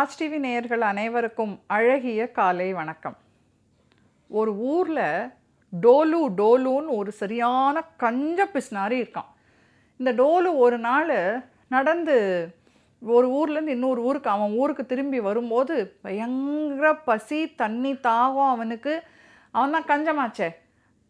Raj TV நேயர்கள் அனைவருக்கும் அழகிய காலை வணக்கம். ஒரு ஊரில் டோலு டோலுன்னு ஒரு சரியான கஞ்ச பிஸ்னாரி இருக்கான். இந்த டோலு ஒரு நாள் நடந்து ஒரு ஊர்லேருந்து இன்னொரு ஊருக்கு அவன் ஊருக்கு திரும்பி வரும்போது பயங்கர பசி தண்ணி தாகம் அவனுக்கு. அவன் தான் கஞ்சமாச்சே.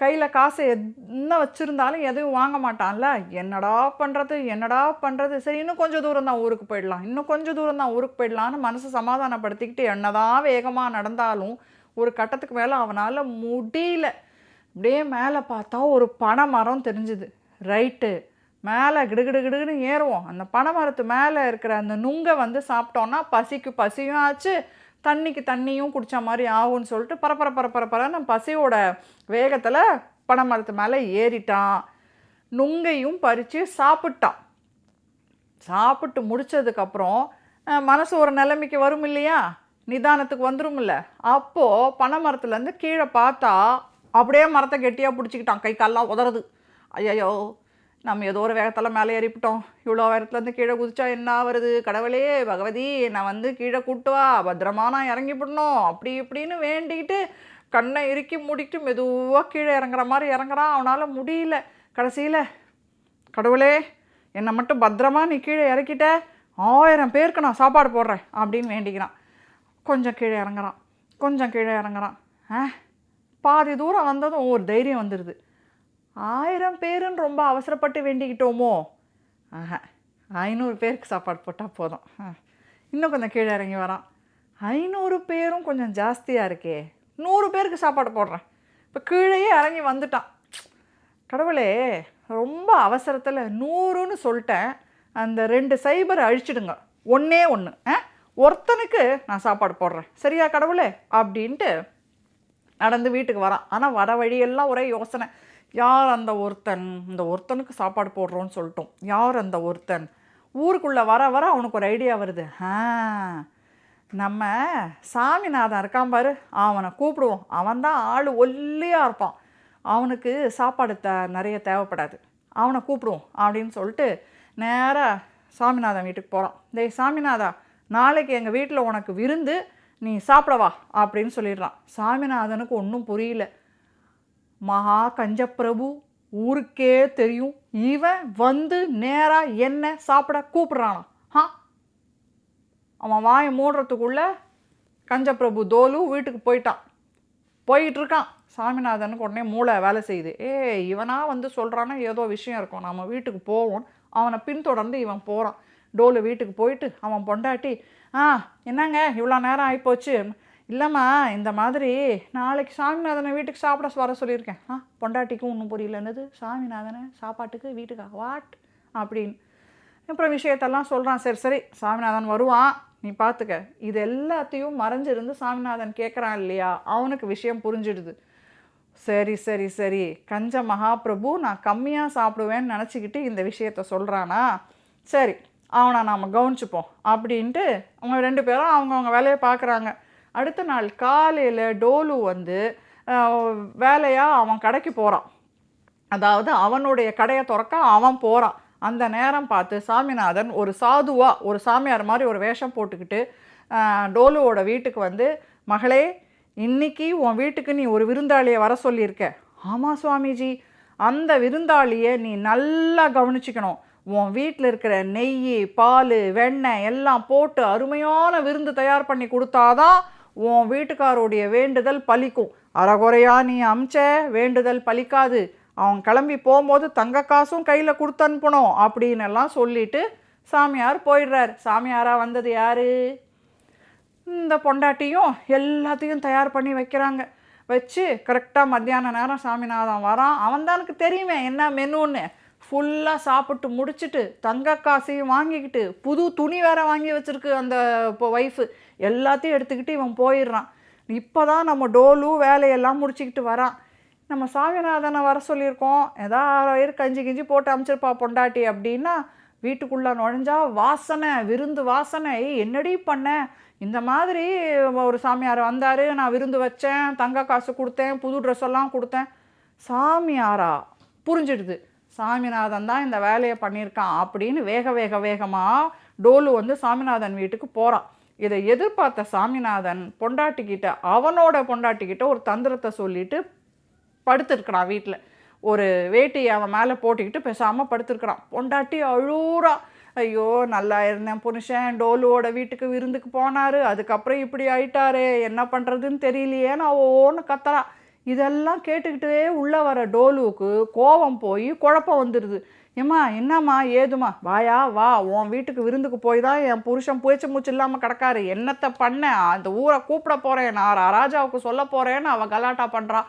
கையில் காசு என்ன வச்சுருந்தாலும் எதுவும் வாங்க மாட்டான்ல? என்னடா பண்ணுறது என்னடா பண்ணுறது சரி இன்னும் கொஞ்சம் தூரம் தான் ஊருக்கு போயிடலாம். இன்னும் கொஞ்சம் தூரம் தான் ஊருக்கு போயிடலான்னு மனசு சமாதானப்படுத்திக்கிட்டு என்னதான் வேகமாக நடந்தாலும் ஒரு கட்டத்துக்கு மேலே அவனால் முடியல. அப்படியே மேலே பார்த்தா ஒரு பனை மரம் தெரிஞ்சுது. ரைட்டு மேலே கிடுகிடுகிடுன்னு ஏறுவோம். அந்த பனை மரத்து மேலே இருக்கிற அந்த நுங்கை வந்து சாப்பிட்டோன்னா பசிக்கு பசியும் ஆச்சு. தண்ணிக்கு தண்ணியும் குடித்த மாதிரி ஆகும்னு சொல்லிட்டு பரப்பர பரப்பர பரன்னு பசியோட வேகத்தில் பனை மரத்து மேலே ஏறிட்டான். நுங்கையும் பறித்து சாப்பிட்டான். சாப்பிட்டு முடிச்சதுக்கப்புறம் மனசு ஒரு நிலைமைக்கு வரும் இல்லையா? நிதானத்துக்கு வந்துரும்ல. அப்போது பனை மரத்துலேருந்து கீழே பார்த்தா அப்படியே மரத்தை கெட்டியாக பிடிச்சிக்கிட்டான். கை கால்லாம் உதறது. ஐயோ நம்ம ஏதோ ஒரு வேகத்தில் மேலே ஏறிவிட்டோம் இவ்வளோ வேகத்துலேருந்து கீழே குதிச்சா என்ன வருது கடவுளே பகவதி நான் வந்து கீழே கூட்டுவா பத்திரமா நான் இறங்கி விடணும் அப்படி இப்படின்னு வேண்டிக்கிட்டு கண்ணை இறுக்கி மூடிக்கிட்டு மெதுவாக கீழே இறங்குற மாதிரி இறங்குறான். அவனால் முடியல. கடைசியில் கடவுளே என்னை மட்டும் பத்திரமா நீ கீழே இறக்கிட்ட? ஆயிரம் பேருக்கு நான் சாப்பாடு போடுறேன். அப்படின்னு வேண்டிக்கிறான். கொஞ்சம் கீழே இறங்குறான். கொஞ்சம் கீழே இறங்குறான். ஆ? பாதி தூரம் வந்ததும் ஒரு தைரியம் வந்துடுது ஆயிரம் பேருன்னு ரொம்ப அவசரப்பட்டு வேண்டிக்கிட்டோமோ? ஆஹ ஐநூறு பேருக்கு சாப்பாடு போட்டால் போதும். ஆ, இன்னும் கொஞ்சம் கீழே இறங்கி வரான். ஐநூறு பேரும் கொஞ்சம் ஜாஸ்தியாக இருக்கே. நூறு பேருக்கு சாப்பாடு போடுறேன். இப்போ கீழேயே இறங்கி வந்துட்டான். கடவுளே ரொம்ப அவசரத்தில் நூறுன்னு சொல்லிட்டேன். அந்த ரெண்டு சைபரை அழிச்சிடுங்க. ஒன்றே ஒன்று ஆ ஒருத்தனுக்கு நான் சாப்பாடு போடுறேன். சரியா கடவுளே? அப்படின்ட்டு நடந்து வீட்டுக்கு வரான். ஆனால் வர வழியெல்லாம் ஒரே யோசனை. யார் அந்த ஒருத்தன்? இந்த ஒருத்தனுக்கு சாப்பாடு போடுறோன்னு சொல்லிட்டோம். யார் அந்த ஒருத்தன்? ஊருக்குள்ளே வர வர அவனுக்கு ஒரு ஐடியா வருது. ஆ நம்ம சாமிநாதன் இருக்கான் பாரு. அவனை கூப்பிடுவோம். அவன்தான் ஆள் ஒல்லியாக இருப்பான். அவனுக்கு சாப்பாடு த நிறைய தேவைப்படாது. அவனை கூப்பிடுவோம் அப்படின்னு சொல்லிட்டு நேராக சாமிநாதன் வீட்டுக்கு போகிறான் டேய் சாமிநாதா நாளைக்கு எங்கள் வீட்டில் உனக்கு விருந்து நீ சாப்பிடவா அப்படின்னு சொல்லிடுறான். சாமிநாதனுக்கு ஒன்றும் புரியல. மகா கஞ்சப்பிரபு ஊருக்கே தெரியும். இவன் வந்து நேராக என்ன சாப்பிட கூப்பிட்றானா ஆ அவன் வாயை மூடுறதுக்குள்ள கஞ்சப்பிரபு தோலு வீட்டுக்கு போயிட்டான். போயிட்டுருக்கான். சாமிநாதனுக்கு உடனே மூளை வேலை செய்யுது ஏ இவனா வந்து சொல்கிறான்னா ஏதோ விஷயம் இருக்கும். நம்ம வீட்டுக்கு போவோம். அவனை பின்தொடர்ந்து இவன் போகிறான் டோலு வீட்டுக்கு போயிட்டு அவன் பொண்டாட்டி ஆ என்னங்க? இவ்வளோ நேரம் ஆகிப்போச்சு இல்லைம்மா இந்த மாதிரி நாளைக்கு சாமிநாதனை வீட்டுக்கு சாப்பிட வர சொல்லியிருக்கேன். ஆ பொண்டாட்டிக்கும் ஒன்றும் புரியல. என்னது? சாமிநாதனை சாப்பாட்டுக்கு வீட்டுக்கா வாட்? அப்படின்னு. அப்புறம் விஷயத்தெல்லாம் சொல்கிறான் சரி சரி சாமிநாதன் வருவான். நீ பார்த்துக்க இது எல்லாத்தையும் மறைஞ்சிருந்து சாமிநாதன் கேட்குறான் இல்லையா? அவனுக்கு விஷயம் புரிஞ்சிடுது. சரி சரி சரி. கஞ்ச மகாபிரபு நான் கம்மியாக சாப்பிடுவேன்னு நினச்சிக்கிட்டு இந்த விஷயத்த சொல்கிறானா சரி அவனை நாம் கவனிச்சுப்போம். அப்படின்ட்டு அவங்க ரெண்டு பேரும் அவங்கவுங்க வேலையை பார்க்குறாங்க அடுத்த நாள் காலையில் டோலு வந்து வேலையாக அவன் கடைக்கு போகிறான் அதாவது அவனுடைய கடையை திறக்க அவன் போகிறான் அந்த நேரம் பார்த்து சாமிநாதன் ஒரு சாதுவாக ஒரு சாமியார் மாதிரி ஒரு வேஷம் போட்டுக்கிட்டு டோலுவோட வீட்டுக்கு வந்து மகளே இன்னைக்கு உன் வீட்டுக்கு நீ ஒரு விருந்தாளியை வர சொல்லியிருக்க. ஆமாம் சுவாமிஜி அந்த விருந்தாளியை நீ நல்லா கவனிச்சுக்கணும். உன் வீட்டில் இருக்கிற நெய் பால் வெண்ணெய் எல்லாம் போட்டு அருமையான விருந்து தயார் பண்ணி கொடுத்தாதான் உன் வீட்டுக்காரோடைய வேண்டுதல் பலிக்கும். அறகுறையா நீ அமிச்ச வேண்டுதல் பலிக்காது. அவன் கிளம்பி போகும்போது தங்க காசும் கையில் கொடுத்து அனுப்பணும் அப்படின்னு எல்லாம் சொல்லிட்டு சாமியார் போயிடுறார். சாமியாராக வந்தது யார்? இந்த பொண்டாட்டியும் எல்லாத்தையும் தயார் பண்ணி வைக்கிறாங்க. வச்சு கரெக்டாக மத்தியான நேரம் சாமிநாதன் வரான். அவன் எனக்கு தெரியுமே என்ன மெனுன்னு ஃபுல்லாக சாப்பிட்டு முடிச்சிட்டு தங்க காசையும் வாங்கிக்கிட்டு புது துணி வேற வாங்கி வச்சிருக்கு அந்த இப்போ ஒய்ஃபு எல்லாத்தையும் எடுத்துக்கிட்டு இவன் போயிடுறான். இப்போ தான் நம்ம டோலு வேலையெல்லாம் முடிச்சுக்கிட்டு வரான். நம்ம சாமிநாதனை வர சொல்லியிருக்கோம். ஏதாவது வயிறு கஞ்சி கிஞ்சி போட்டு அமைச்சிருப்பா பொண்டாட்டி அப்படின்னா வீட்டுக்குள்ளே நுழைஞ்சா வாசனை விருந்து வாசனை. என்னடி பண்ண? இந்த மாதிரி ஒரு சாமியார் வந்தார். நான் விருந்து வச்சேன் தங்க காசு கொடுத்தேன் புது ட்ரெஸ் எல்லாம் கொடுத்தேன். சாமியாரா? புரிஞ்சிடுது. சாமிநாதன் தான் இந்த வேலையை பண்ணியிருக்கான் அப்படின்னு வேக வேக வேகமாக டோலு வந்து சாமிநாதன் வீட்டுக்கு போகிறான் இதை எதிர்பார்த்த சாமிநாதன் பொண்டாட்டிக்கிட்ட அவனோட பொண்டாட்டிக்கிட்ட ஒரு தந்திரத்தை சொல்லிட்டு படுத்துருக்கிறான் வீட்டில் ஒரு வேட்டி அவன் மேலே போட்டுக்கிட்டு பேசாமல் படுத்துருக்கிறான். பொண்டாட்டி அழுறா. ஐயோ நல்லா இருந்தேன் புருஷன். டோலுவோட வீட்டுக்கு விருந்துக்கு போனார். அதுக்கப்புறம் இப்படி ஆயிட்டாரே. என்ன பண்ணுறதுன்னு தெரியலையே நான் ஓன்னு கத்துறான். இதெல்லாம் கேட்டுக்கிட்டே உள்ளே வர டோலுவுக்கு கோபம் போய் குழப்பம் வந்துடுது ஏம்மா என்னம்மா ஏதுமா வாயா வா. உன் வீட்டுக்கு விருந்துக்கு போய் தான் என் புருஷன் பூச்சி மூச்சு இல்லாமல் கிடக்காரு. என்னத்தை பண்ணேன் அந்த ஊரை கூப்பிட போகிறேன் நான் ராஜாவுக்கு சொல்ல போகிறேன்னு அவன் கலாட்டா பண்ணுறான்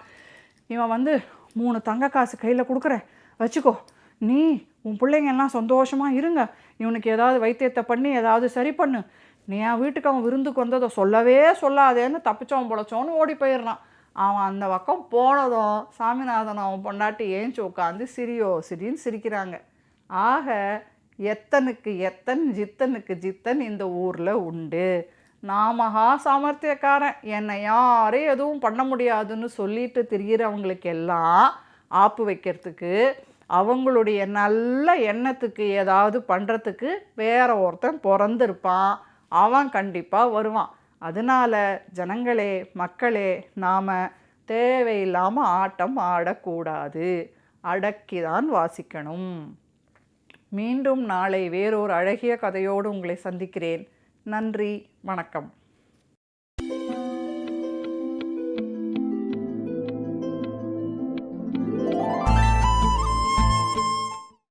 இவன் வந்து மூணு தங்க காசு கையில் கொடுக்குறேன் வச்சுக்கோ. நீ உன் பிள்ளைங்க எல்லாம் சந்தோஷமாக இருங்க. இவனுக்கு ஏதாவது வைத்தியத்தை பண்ணி ஏதாவது சரி பண்ணு. நீ என் வீட்டுக்கு அவன் விருந்துக்கு வந்ததை சொல்லவே சொல்லாதேன்னு தப்பிச்சவன் பொழைச்சோன்னு ஓடி போயிடுறான். அவன் அந்த பக்கம் போனதும் சாமிநாதன் அவன் பொண்டாட்டி ஏஞ்சி உட்காந்து சிரியோ சிரின்னு சிரிக்கிறாங்க. ஆக எத்தனுக்கு எத்தன் ஜித்தனுக்கு ஜித்தன் இந்த ஊரில் உண்டு. நான் மகா சாமர்த்தியக்காரன். என்னை யாரையும் எதுவும் பண்ண முடியாதுன்னு சொல்லிட்டு திரிகிறவங்களுக்கு எல்லாம் ஆப்பு வைக்கிறதுக்கு அவங்களுடைய நல்ல எண்ணத்துக்கு ஏதாவது பண்ணுறதுக்கு வேற ஒருத்தன் பிறந்திருப்பான். அவன் கண்டிப்பாக வருவான். அதனால ஜனங்களே மக்களே நாம் தேவையில்லாமல் ஆட்டம் ஆடக்கூடாது. அடக்கி தான் வாசிக்கணும். மீண்டும் நாளை வேறொரு அழகிய கதையோடு உங்களை சந்திக்கிறேன். நன்றி வணக்கம்.